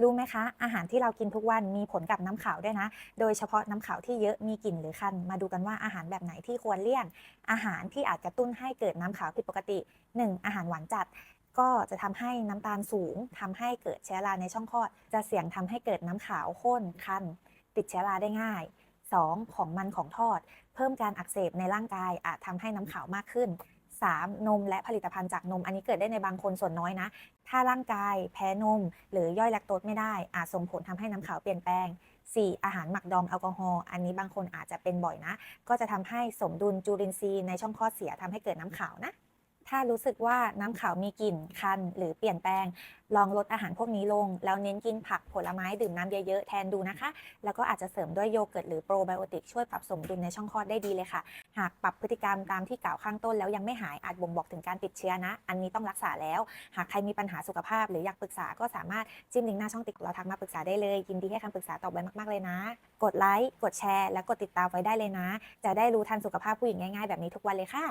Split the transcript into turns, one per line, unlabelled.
รู้ไหมคะ อาหารที่เรากินทุกวันมีผลกับน้ำขาวด้วยนะ โดยเฉพาะน้ำขาวที่เยอะมีกลิ่นหรือคัน มาดูกันว่าอาหารแบบไหนที่ควรเลี่ยง อาหารที่อาจกระตุ้นให้เกิดน้ำขาวผิดปกติ 1. อาหารหวานจัดก็จะทำให้น้ำตาลสูงทำให้เกิดเชื้อราในช่องคลอด จะเสี่ยงทำให้เกิดน้ำขาวข้นคัน ติดเชื้อราได้ง่าย 2. ของมันของทอด เพิ่มการอักเสบในร่างกายอาจทำให้น้ำขาวมากขึ้น 3. นมและผลิตภัณฑ์จากนม อันนี้เกิดได้ในบางคนส่วนน้อยนะ ถ้าร่างกายแพ้นม หรือย่อยแลคโตสไม่ได้ อาจส่งผลทำให้น้ำขาวเปลี่ยนแปลง 4. อาหารหมักดองแอลกอฮอล์อันนี้บางคนอาจจะเป็นบ่อยนะ ก็จะทำให้สมดุลจุลินทรีย์ในช่องคลอดเสียทำให้เกิดน้ำขาวนะ ถ้ารู้สึกว่าน้ำขาวมีกลิ่นคัน หรือเปลี่ยนแปลง ลองลดอาหารพวกนี้ลง แล้วเน้นกินผักผลไม้ดื่มน้ำเยอะๆ แทนดูนะคะ แล้วก็อาจจะเสริมด้วยโยเกิร์ตหรือโปรไบโอติกช่วยปรับสมดุลในช่องคลอดได้ดีเลยค่ะ หากปรับพฤติกรรมตามที่กล่าวข้างต้นแล้วยังไม่หายอาจบ่งบอกถึงการติดเชื้อนะ อันนี้ต้องรักษาแล้ว หากใครมีปัญหาสุขภาพ หรืออยากปรึกษาก็สามารถจิ้มลิงก์หน้าช่องติ๊กเราทักมาปรึกษาได้เลยยินดีให้คำปรึกษาตอบไว้มากๆเลยนะ กดไลค์กดแชร์ และกดติดตามไว้ได้เลยนะ จะได้รู้ทันสุขภาพผู้หญิงง่ายๆแบบนี้ทุกวันเลยค่ะ